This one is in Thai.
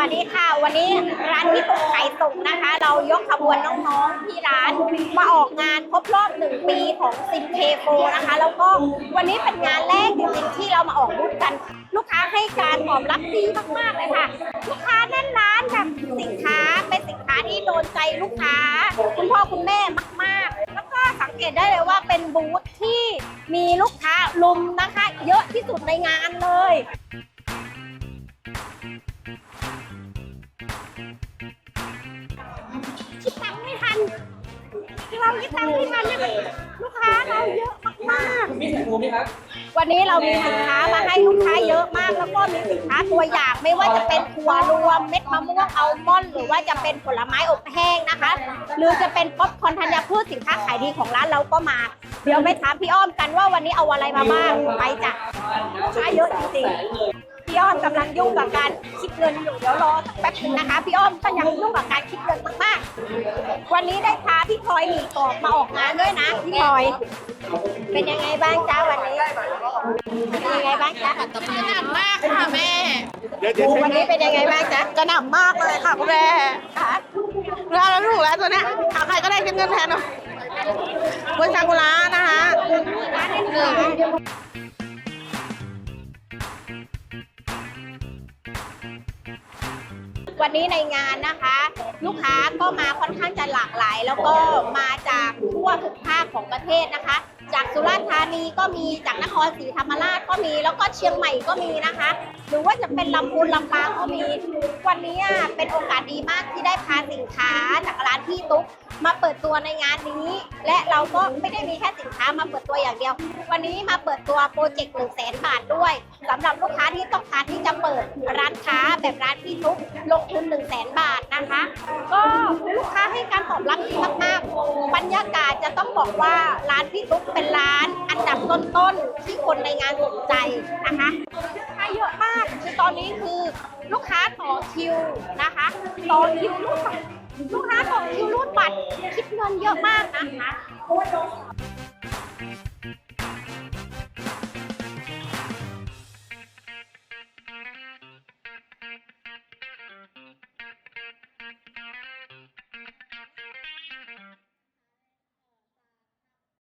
วัสดีค่ะ วันนี้ร้านพี่ตุ๊กไข่ตุกนะคะ เรายกขบวนน้องๆที่ร้านมาออกงานครบรอบหนึ่งปีของซิมเคโฟนะคะ แล้วก็วันนี้เป็นงานแรกจริงๆที่เรามาออกบูธกัน ลูกค้าให้การตอบรับดีมากๆเลยค่ะ ลูกค้าแน่นร้านแบบสินค้าเป็นสินค้าที่โดนใจลูกค้า คุณพ่อคุณแม่มากๆ แล้วก็สังเกตได้เลยว่าเป็นบูธที่มีลูกค้าลุมนะคะ เยอะที่สุดในงานเลย เราคิดตังค์ไม่ทันเลยลูกค้าเราเยอะมากมีสินค้าไหมครับ ๆ วันนี้เรามีสินค้ามาให้ลูกค้าเยอะมาก แล้วก็มีสินค้าตัวอย่างไม่ว่าจะเป็นถั่วรวมเม็ดมะม่วงอัลมอนด์หรือว่าจะเป็นผลไม้อบแห้งนะคะ หรือจะเป็นป๊อปคอร์นธัญพืชสินค้าขายดีของร้านเราก็มา เดี๋ยวไปถามพี่อ้อมกันว่าวันนี้เอาอะไรมาบ้างไปจ้ะลูกค้าเยอะจริงๆ พี่อ้อมกำลังยุ่งกับการคิดเงินอยู่เดี๋ยวรอสักแป๊บนึงนะคะพี่อ้อมก็ยังยุ่งกับการคิดเงินมากๆ วันนี้ได้พาพี่พลอยหนีกรอบมาออกงานด้วยนะพี่พลอย เป็นยังไงบ้างจ้าวันนี้เป็นยังไงบ้างจ้าจะหนักมากค่ะแม่วันนี้เป็นยังไงบ้างจ๊ะจะหนักมากเลยค่ะคุณแม่ค่ะเราแล้วถูกแล้วตัวเนี้ยหาใครก็ได้คิดเงินแทนเนาะบนซากุระนะคะ วันนี้ในงานนะคะ ลูกค้าก็มาค่อนข้างจะหลากหลาย แล้วก็มาจากทั่วทุกภาคของประเทศนะคะ จากสุราษฎร์ธานีก็มีจากนครศรีธรรมราชก็มี แล้วก็เชียงใหม่ก็มีนะคะ หรือว่าจะเป็นลำพูนลำปางก็มี วันนี้เป็นโอกาสดีมากที่ได้พาสินค้าจากร้านพี่ตุ๊กมาเปิดตัวในงานนี้ และเราก็ไม่ได้มีแค่สินค้ามาเปิดตัวอย่างเดียว วันนี้มาเปิดตัวโปรเจกต์หนึ่งแสนบาทด้วยสำหรับลูกค้าที่ต้องการที่จะเปิดร้านค้า แบบร้านพี่ตุ๊กลงทุน1นึ่งแสนบาทนะคะ ก็ลูกค้าให้การตอบรับดีมากๆบรรยากาศจะต้องบอกว่าร้านพี่ตุ๊กเป็นร้านอันดับต้นๆที่คนในงานสนใจนะคะลูกค้าเยอะมากคือตอนนี้คือลูกค้าต่อคิวนะคะต่อคิวรูดบัตรลูกค้าต่อคิวรูดบัตรคิดเงินเยอะมากนะคะ